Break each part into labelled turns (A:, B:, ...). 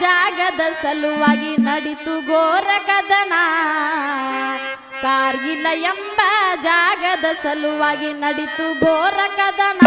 A: ಜಾಗದ ಸಲುವಾಗಿ ನಡಿತು ಗೋರಕದನ ಕಾರ್ಗಿಲ ಎಂಬ ಜಾಗದ ಸಲುವಾಗಿ ನಡಿತು ಗೋರಕದನ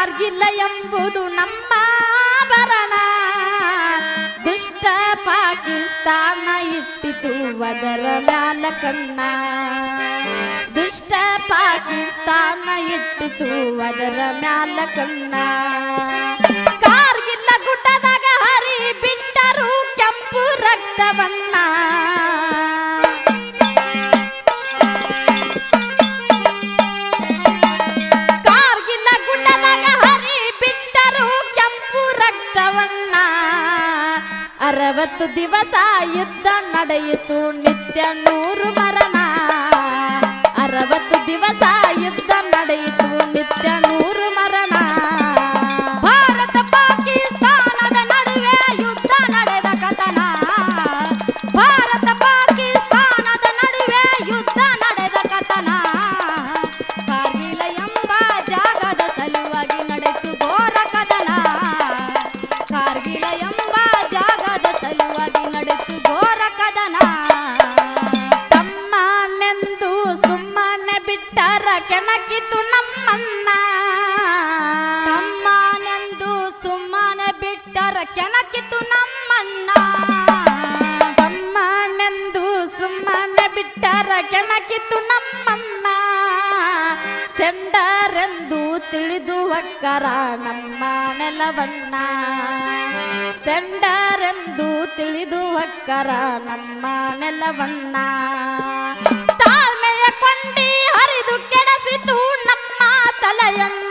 A: ಮಾರ್ಗಿಲ್ಲ ಎಂಬುದು ನಮ್ಮ
B: ಭರಣ
A: ದುಷ್ಟ ಪಾಕಿಸ್ತಾನ ಇಟ್ಟಿತು ಅದರ ಮ್ಯಾಲ ಕಣ್ಣ. ದುಷ್ಟ ಪಾಕಿಸ್ತಾನ ಇಟ್ಟಿತು ಅದರ ಮ್ಯಾಲ ಕಣ್ಣ. ಅರವತ್ತು ದಿವಸ ಯುದ್ಧ ನಡೆಯಿತು ನಿತ್ಯ ನೂರು ಮರಣ ಅರವತ್ತು ದಿವಸ ಯುದ್ಧ ನಡೆಯಿತು ಬಿಟ್ಟಾರ ಕೆಣಕಿತು ನಮ್ಮನ್ನ.
B: ತಮ್ಮನೆಂದು ಸುಮ್ಮನೆ ಬಿಟ್ಟರ ಕೆಣಕಿತು ನಮ್ಮನ್ನ.
A: ತಮ್ಮನೆಂದು ಸುಮ್ಮನೆ ಬಿಟ್ಟರ ಕೆಣಕಿತು ನಮ್ಮನ್ನ. ಸೆಂಡರೆಂದು ತಿಳಿದು ಒಕ್ಕರ ನಮ್ಮ ನೆಲವನ್ನ. ಸೆಂಡರೆಂದು ತಿಳಿದು ಒಕ್ಕರ ನಮ್ಮ ನೆಲವಣ್ಣ ತಾಳ್ಮೆ పంಡಿ హరిదుక్కెడసి తూణమ్మ తలయన్న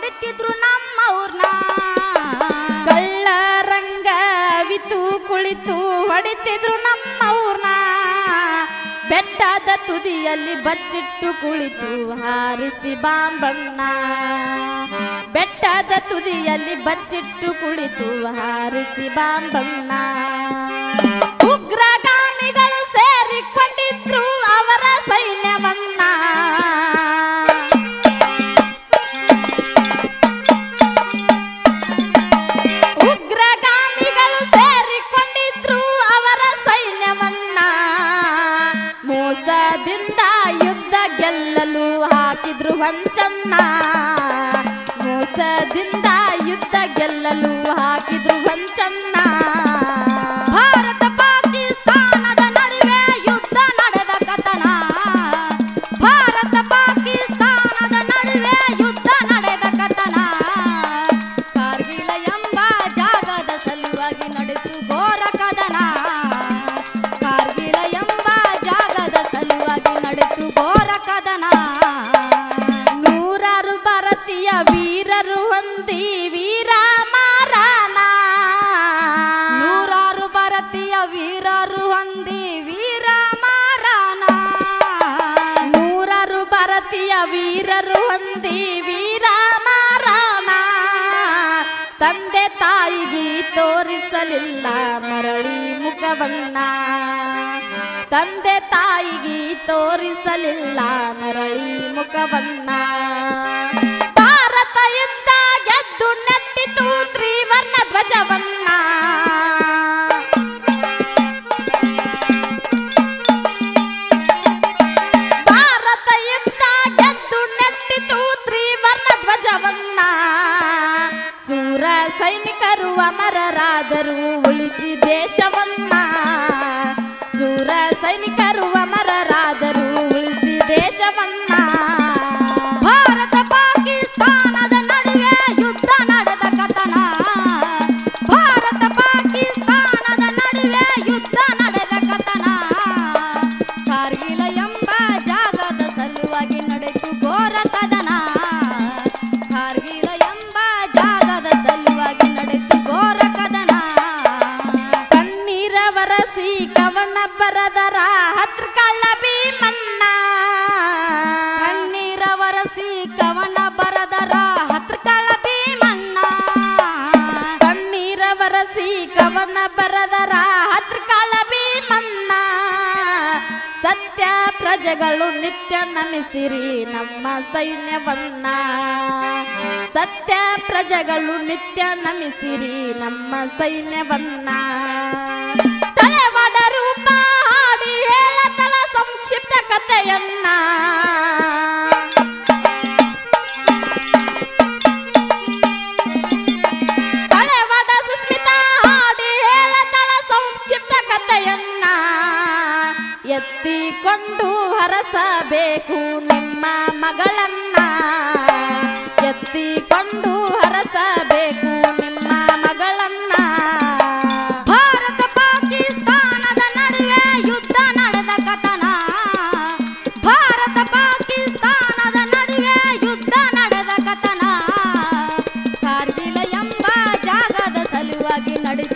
A: ನಮ್ಮ ನಮ್ಮವ್ರನ್ನ
B: ಕಳ್ಳ ರಂಗ ವಿತು ಕುಳಿತು ಹೊಡಿತಿದ್ರು
A: ನಮ್ಮವ್ರನ್ನ ಬೆಟ್ಟದ ತುದಿಯಲ್ಲಿ ಬಚ್ಚಿಟ್ಟು ಕುಳಿತು ಹಾರಿಸಿ ಬಾಂಬಣ್ಣ. ಬೆಟ್ಟದ ತುದಿಯಲ್ಲಿ ಬಚ್ಚಿಟ್ಟು ಕುಳಿತು ಹಾರಿಸಿ ಬಾಂಬಣ್ಣ. ಹೊಂಚನ್ನ ಮೋಸದಿಂದ ಯುದ್ಧ ಗೆಲ್ಲಲು ವೀರರು ಹೊಂದಿ ವೀರ ರಾಮ. ತಂದೆ ತಾಯಿಗೆ ತೋರಿಸಲಿಲ್ಲ ಮರಳಿ ಮುಖವಣ್ಣ. ತಂದೆ ತಾಯಿಗೆ ತೋರಿಸಲಿಲ್ಲ ಮರಳಿ ಮುಖವನ್ನ ಸೈನಿಕರು ಅಮರರಾದರೂ ಉಳಿಸಿ ದೇಶವನ್ನ. ಸೂರ ಸೈನಿಕರು ಅಮರರಾದರು. ಬರದರ ಹತ್ರ ಕಳ್ಳ ಭೀಮಣ್ಣ
B: ಕಣ್ಣೀರ ವರಸಿ ಕವನ ಬರದರ ಹತ್ರಕಳ ಭೀಮಣ್ಣ
A: ಕಣ್ಣೀರ ವರಸಿ ಕವನ ಬರದರ ಹತ್ರ ಕಳ್ಳ ಭೀಮಣ್ಣ ಸತ್ಯ ಪ್ರಜೆಗಳು ನಿತ್ಯ ನಮಿಸಿರಿ ನಮ್ಮ ಸೈನ್ಯವನ್ನ. ಸತ್ಯ ಪ್ರಜೆಗಳು ನಿತ್ಯ ನಮಿಸಿರಿ ನಮ್ಮ ಸೈನ್ಯವನ್ನ. ತಲೆವಾಡ ಕಥೆಯನ್ನ ಕಳೆವಾಡ ಸುಸ್ಮಿತಾ ಹಾಡಿ ಹೇಳತಳ ಸಂಸ್ಕೃತ ಕಥೆಯನ್ನ ಎತ್ತಿಕೊಂಡು ಹರಸಬೇಕು ನಿಮ್ಮ ಮಗಳನ್ನ. ಎತ್ತಿಕೊಂಡು ಧೈರ್ಯವಾಗಿ ನಡೆದು